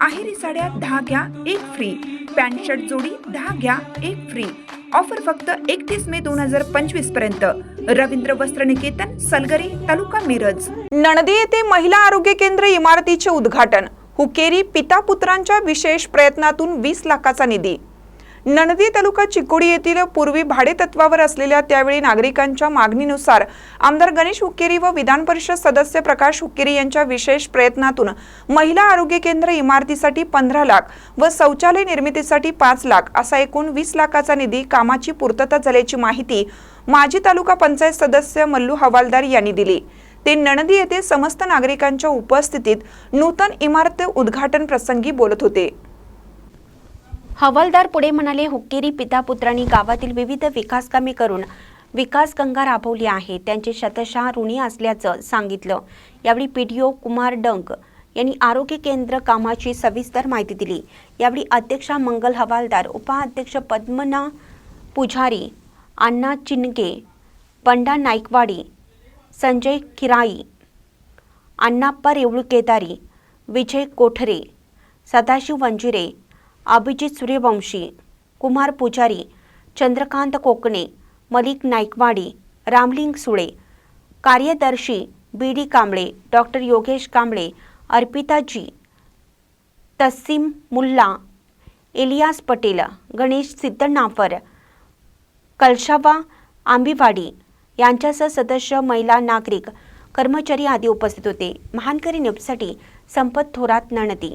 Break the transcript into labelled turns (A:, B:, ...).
A: आहेरी साड्या दहा घ्या एक फ्री पॅन्ट शर्ट जोडी दहा घ्या एक फ्री ऑफर फक्त एकतीस मे दोन हजार पंचवीसपर्यंत. रवींद्र वस्त्र निकेतन सलगरी तालुका मिरज. नणदी येथे महिला आरोग्य केंद्र इमारतीचे उद्घाटन. हुकेरी पिता पुत्रांच्या विशेष प्रयत्नातून वीस लाखाचा निधी. नणदी तालुका चिकोडी येथील पूर्वी भाडेतत्वावर असलेल्या त्यावेळी नागरिकांच्या मागणीनुसार आमदार गणेश हुक्केरी व विधान परिषद सदस्य प्रकाश हुक्केरी यांच्या विशेष प्रयत्नातून महिला आरोग्य केंद्र इमारतीसाठी पंधरा लाख व शौचालय निर्मितीसाठी पाच लाख असा एकूण वीस लाखाचा निधी कामाची पूर्तता झाल्याची माहिती माजी तालुका पंचायत सदस्य मल्लू हवालदार यांनी दिली. ते नणदी येथे समस्त नागरिकांच्या उपस्थितीत नूतन इमारत उद्घाटन प्रसंगी बोलत होते.
B: हवालदार पुढे म्हणाले हुक्केरी पिता पुत्रांनी गावातील विविध विकास कामे करून विकास गंगा राबवली आहे. त्यांचे शतशः ऋणी असल्याचं सांगितलं. यावेळी पीडीओ कुमार डंक यांनी आरोग्य केंद्र कामाची सविस्तर माहिती दिली. यावेळी अध्यक्षा मंगल हवालदार उपाध्यक्ष पद्मना पुजारी अण्णा चिनगे पंडा नाईकवाडी संजय किराई अण्णाप्पा रेवळू केदारी विजय कोठरे Sadashiv वंजिरे Abhijit Suryavanshi Kumar Pujari Chandrakant Kokane Malik Naikwadi Ramling Sule कार्यदर्शी B D Kamble doctor Yogesh Kamble अर्पिताजी तस्सीम Mulla Ilyas Patel Ganesh Siddhanafar Kalshawa Ambiwadi यांच्यासह सदस्य महिला नागरिक कर्मचारी आदी उपस्थित होते. महानकरी न्यूजसाठी संपत थोरात नणती